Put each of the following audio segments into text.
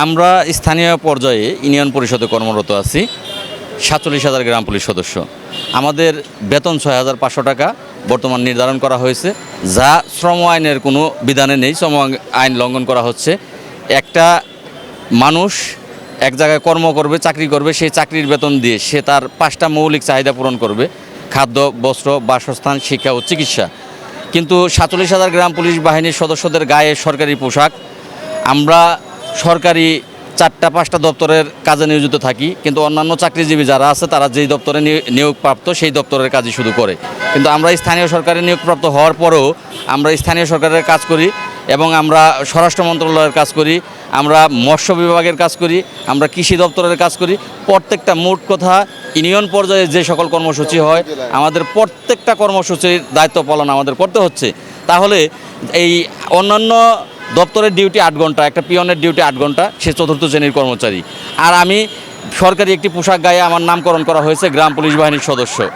আমরা স্থানীয় পর্যায়ে ইউনিয়ন পরিষদে কর্মরত আছি। সাতচল্লিশ হাজার গ্রাম পুলিশ সদস্য। আমাদের বেতন ছয় হাজার পাঁচশো টাকা বর্তমান নির্ধারণ করা হয়েছে। যা শ্রম আইনের কোনো বিধানে নেই, শ্রম আইন লঙ্ঘন করা হচ্ছে। একটা মানুষ এক জায়গায় কর্ম করবে, চাকরি করবে, সেই চাকরির বেতন দিয়ে সে তার পাঁচটা মৌলিক চাহিদা পূরণ করবে। খাদ্য, বস্ত্র, বাসস্থান, শিক্ষা ও চিকিৎসা। কিন্তু সাতচল্লিশ হাজার গ্রাম পুলিশ বাহিনীর সদস্যদের গায়ে সরকারি পোশাক। আমরা সরকারি চারটা, পাঁচটা দপ্তরের কাজে নিয়োজিত থাকি, কিন্তু অন্যান্য চাকরিজীবী যারা আছে, তারা যেই দপ্তরে নিয়- নিয়োগপ্রাপ্ত সেই দপ্তরের কাজই শুধু করে। কিন্তু আমরা স্থানীয় সরকারে নিয়োগপ্রাপ্ত হওয়ার পরেও আমরা স্থানীয় সরকারের কাজ করি এবং আমরা স্বরাষ্ট্র মন্ত্রণালয়ের কাজ করি, আমরা মৎস্য বিভাগের কাজ করি, আমরা কৃষি দপ্তরের কাজ করি। প্রত্যেকটা মোট কথা, ইউনিয়ন পর্যায়ে যে সকল কর্মসূচি হয়, আমাদের প্রত্যেকটা কর্মসূচির দায়িত্ব পালন আমাদের করতে হচ্ছে। তাহলে এই অন্যান্য দপ্তরের ডিউটি আট ঘণ্টা, একটা পিয়নের ডিউটি আট ঘণ্টা, সে চতুর্থ শ্রেণির কর্মচারী। আর আমি সরকারি একটি পোশাক গায়ে আমার নামকরণ করা হয়েছে গ্রাম পুলিশ বাহিনীর সদস্য।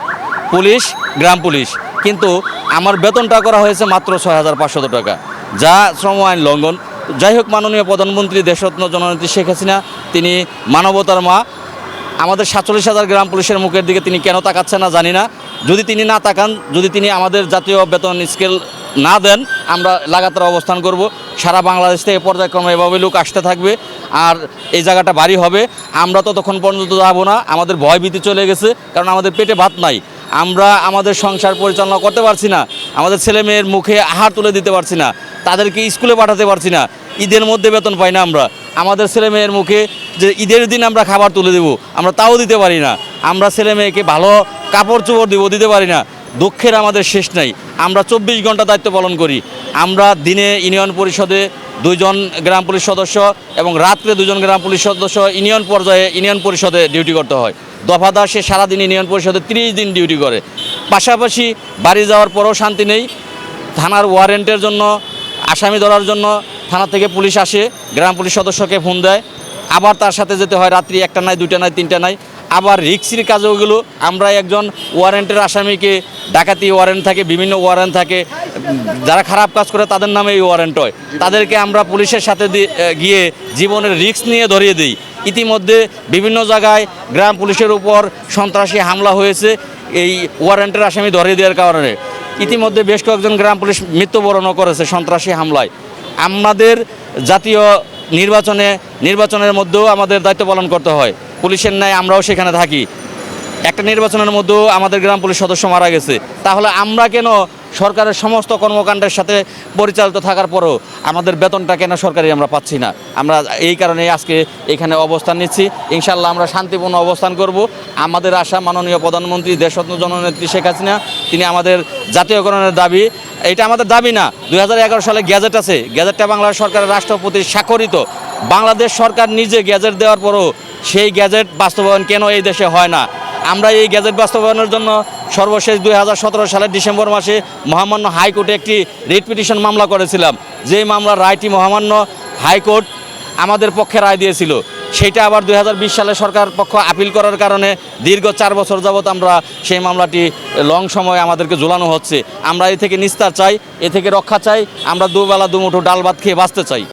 পুলিশ, গ্রাম পুলিশ। কিন্তু আমার বেতনটা করা হয়েছে মাত্র ছয় হাজার পাঁচশত টাকা। যা শ্রম আইন লঙ্ঘন। যাই হোক, মাননীয় প্রধানমন্ত্রী দেশরত্ন জননেত্রী শেখ হাসিনা, তিনি মানবতার মা। আমাদের সাতচল্লিশ হাজার গ্রাম পুলিশের মুখের দিকে তিনি কেন তাকাচ্ছেন না জানি না। যদি তিনি না তাকান, যদি তিনি আমাদের জাতীয় বেতন স্কেল না দেন, আমরা লাগাতার অবস্থান করব। সারা বাংলাদেশ থেকে পর্যায়ক্রমে এভাবে লোক আসতে থাকবে আর এই জায়গাটা বাড়ি হবে। আমরা তো তখন পর্যন্ত যাব না। আমাদের ভয়ভীতি চলে গেছে, কারণ আমাদের পেটে ভাত নাই। আমরা আমাদের সংসার পরিচালনা করতে পারছি না। আমাদের ছেলে মেয়ের মুখে আহার তুলে দিতে পারছি না। তাদেরকে স্কুলে পাঠাতে পারছি না। ঈদের মধ্যে বেতন পাই না আমরা। আমাদের ছেলে মেয়ের মুখে যে ঈদের দিন আমরা খাবার তুলে দেব, আমরা তাও দিতে পারি না। আমরা ছেলে মেয়েকে ভালো কাপড় চোপড় দিব, দিতে পারি না। দুঃখের আমাদের শেষ নাই। আমরা চব্বিশ ঘণ্টা দায়িত্ব পালন করি। আমরা দিনে ইউনিয়ন পরিষদে দুইজন গ্রাম পুলিশ সদস্য এবং রাত্রে দুজন গ্রাম পুলিশ সদস্য ইউনিয়ন পর্যায়ে ইউনিয়ন পরিষদে ডিউটি করতে হয়। দফাদার সে সারাদিন ইউনিয়ন পরিষদে তিরিশ দিন ডিউটি করে। পাশাপাশি বাড়ি যাওয়ার পরেও শান্তি নেই। থানার ওয়ারেন্টের জন্য, আসামি ধরার জন্য থানা থেকে পুলিশ আসে, গ্রাম পুলিশ সদস্যকে ফোন দেয়। আবার তার সাথে যেতে হয় রাত্রি একটা নাই, দুইটা নাই, তিনটা নাই। আবার রিক্সির কাজেও গেলো আমরা একজন ওয়ারেন্টের আসামিকে, ডাকাতি ওয়ারেন্ট থাকে, বিভিন্ন ওয়ারেন্ট থাকে। যারা খারাপ কাজ করে তাদের নামে এই ওয়ারেন্ট হয়। তাদেরকে আমরা পুলিশের সাথে গিয়ে জীবনের রিক্স নিয়ে ধরিয়ে দিই। ইতিমধ্যে বিভিন্ন জায়গায় গ্রাম পুলিশের উপর সন্ত্রাসী হামলা হয়েছে। এই ওয়ারেন্টের আসামি ধরিয়ে দেওয়ার কারণে। ইতিমধ্যে বেশ কয়েকজন গ্রাম পুলিশ মৃত্যুবরণও করেছে সন্ত্রাসী হামলায়। আমাদের জাতীয় নির্বাচনে, নির্বাচনের মধ্যেও আমাদের দায়িত্ব পালন করতে হয়। পুলিশের ন্যায় আমরাও সেখানে থাকি। একটা নির্বাচনের মধ্যেও আমাদের গ্রাম পুলিশ সদস্য মারা গেছে। তাহলে আমরা কেন সরকারের সমস্ত কর্মকাণ্ডের সাথে পরিচালিত থাকার পরও আমাদের বেতনটা কেন সরকারি আমরা পাচ্ছি না? আমরা এই কারণে আজকে এখানে অবস্থান নিচ্ছি। ইনশাল্লাহ আমরা শান্তিপূর্ণ অবস্থান করব। আমাদের আশা মাননীয় প্রধানমন্ত্রী দেশরত্ন জননেত্রী শেখ হাসিনা, তিনি আমাদের জাতীয়করণের দাবি। এটা আমাদের দাবি না। দু হাজার এগারো সালে গ্যাজেট আছে। গ্যাজেটটা বাংলাদেশ সরকারের রাষ্ট্রপতি স্বাক্ষরিত। বাংলাদেশ সরকার নিজে গ্যাজেট দেওয়ার পরও সেই গ্যাজেট বাস্তবায়ন কেন এই দেশে হয় না? আমরা এই গ্যাজেট বাস্তবায়নের জন্য সর্বশেষ দু হাজার সতেরো সালের ডিসেম্বর মাসে মহামান্য হাইকোর্টে একটি রিট পিটিশন মামলা করেছিলাম। যে মামলার রায়টি মহামান্য হাইকোর্ট আমাদের পক্ষে রায় দিয়েছিল। সেটা আবার দু হাজার বিশ সালে সরকার পক্ষ আপিল করার কারণে দীর্ঘ চার বছর যাবৎ আমরা সেই মামলাটি লং সময় আমাদেরকে ঝোলানো হচ্ছে। আমরা এ থেকে নিস্তার চাই, এ থেকে রক্ষা চাই, আমরা দুবেলা দুমুঠো ডাল ভাত খেয়ে বাঁচতে চাই।